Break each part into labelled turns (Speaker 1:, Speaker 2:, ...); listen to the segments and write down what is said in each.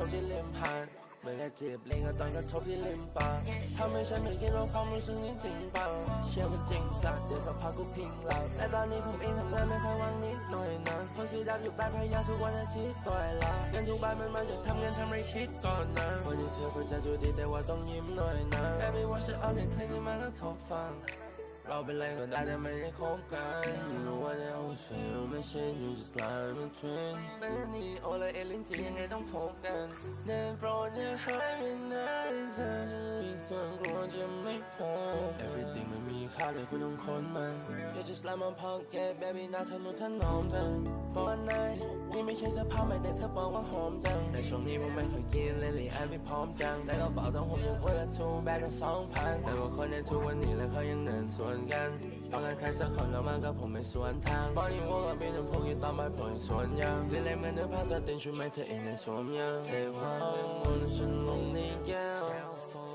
Speaker 1: ระทบที่ริมหาดเมื่อแค่จีบลิงก็ตอนกระทบที่ริมปากทำให้ฉันไม่คิดว่าความรู้สึกนี้จริงเปล่าเชื่อมันจริงสักเดี๋ยวสักพักกูพิงหลับและตอนนี้ผมเองทำงานไม่ค่อยว่างนิดหน่อยนะเพราะสีดำอยู่บ้านพยายามทุกวันอาทิตย์ต่อยละเงินทุกบาทมันมาจากทำงานทำไรคิดก่อนนะวันนี้เธอควรจะดูดีแต่ว่าต้องยิ้มหน่อยนะ Baby ว่าฉันเอาเด็กเพลงนี้มาแล้วทบฟัง เราเป็นอะไรก็ได้แต่ไม่ได้คบกัน You know what I always feel ไม่ใช่ you just like my twin แม่นี่โอเลยเอลินจริงยังไงต้องพบกันเดินโปรดอย่าหายไปไหนเธออีกส่วนกลัวจะไม่พบ Everything มันมีค่าแต่คุณต้องค้นมัน You just like my pocket baby น่าทะนุถนอมจังบอกว่าไหนี่ไม่ใช่เสื้อผ้าใหม่แต่เธอบอกว่าหอมจัง แต่ช่วงนี้ผมไม่เคยกินเลยเลยแอบไม่พร้อมจังแต่กระเป๋าตังค์ผมยังคนละทูแบกกันสองพันแต่ว่าคนในทุกวันนี้แล้วเขายังเดินสวนกันต้องการใครสักคนแล้วมันกับผมไม่สวนทางตอนนี้ว่ากับมีน้ำพุอยู่ตอนบ่ายฝนสวนยางเล่นเล่เหมือนเดิมภาษาตินช่วยไหมเธอเองในสวมยางเทความเป็นวนฉันลงในแก้ว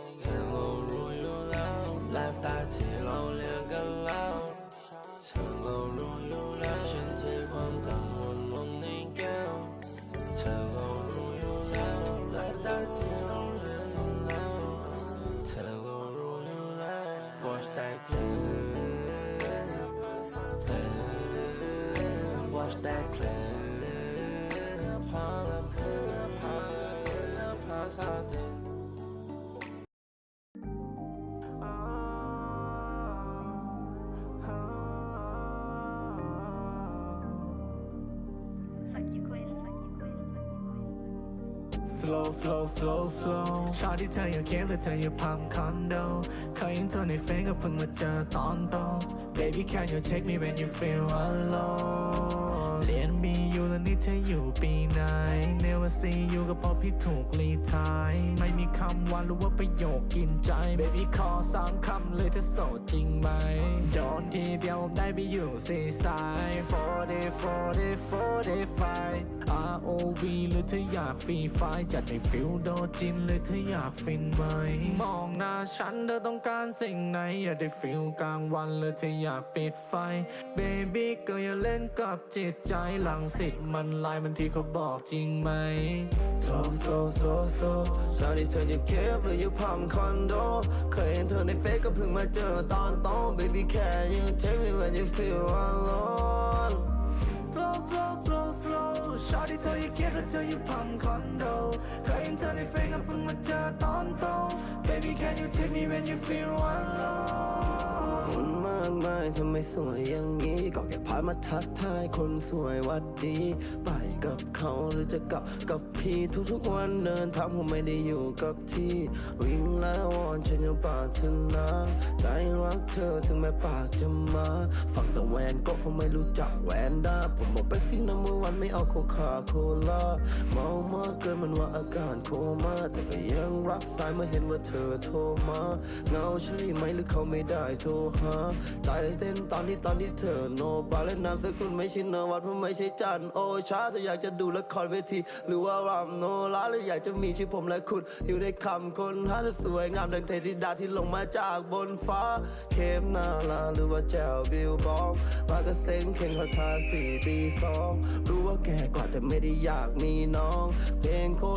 Speaker 1: แต่เคลื่อนพาลำเพื่อพาละพาสาเธ
Speaker 2: อ
Speaker 3: slow slow slow slow ชอบที่เธออยู่เคียงหรือเธออยู่พัมคอนโดเคยเห็นเธอในเฟซก็เพิ่งมาเจอตอนโต baby can you take me when you feel alone เรียนมีอยู่แล้วนี่เธออยู่ปีไหน never see you ก็เพราะพี่ถูกรีทายไม่มีคำหวานหรือว่าประโยคกินใจ baby ขอสามคำเลยเธอโสดจริงไหม ทีเดียวผมได้ไปอยู่ซีซาย40 40 45 ROV หรือเธออยากฟรีไฟจัดให้ฟิลโดจินหรือเธออยากฟินไหม มองหน้าฉันเธอต้องการสิ่งไหน อยากได้ฟิลกลางวันหรือเธออยากปิดไฟ Baby ก็อย่าเล่นกับจิตใจหลังสิทธิ์มันลายมันที่เขาบอกจริงไหม
Speaker 1: so so so so ตอนที่เธออยู่เคปหรืออยู่พัมคอนโด เคยเห็นเธอในเฟซก็เพิ่งมาเจอตอนโต baby can you take me when you feel alone
Speaker 3: slow slow slow slow ชอบที่เธออยู่เคียหรือเธออยู่พัมคอนโดเคยเห็นเธอในเฟซก็เพิ่งมาเจอตอนโต Baby can you take me when you feel alone
Speaker 1: คนมากมาย ทำไมสวยอย่างนี้ ก็แค่ผ่านมาทักทายคนสวยวัดดี ไปกับเขาหรือจะกลับกับพี่ทุกๆวันเดินทางผมไม่ได้อยู่กับที่ วิ่งแล้ววอนฉันยังปรารถนาใจรักเธอถึงแม้ปากจะมา ฟังแต่แหวนก็ผมไม่รู้จักแหวนด้าผมบอกไปสิน้ำมือวันไม่เอาโคคาโคลาเมามากเกินมันว่าอาการโคม่าแต่ก็ยังรับสายเมื่อเห็นว่าเธอโทรมาเงาใช่ไหมหรือเขาไม่ได้โทรหาตายเต้นตอนที่ตอนที่เธอโนบาและนามสกุลไม่ใช่นวัดเพราะไม่ใช่จันโอชาถ้าอยากจะดูละครเวที หรือว่ารำโนราหรืออยากจะมีชื่อผมและคุณ อยู่ในคำคนหาที่สวยงามดังเทธิดาที่ลงมาจากบนฟ้า เคมนาลาหรือว่าแจวบิลบองมากระเซ็งเข่งคาทาสี่ตีสองรู้ว่าแก่กว่าแต่ไม่ได้อยากมีน้อง เพลงโคตร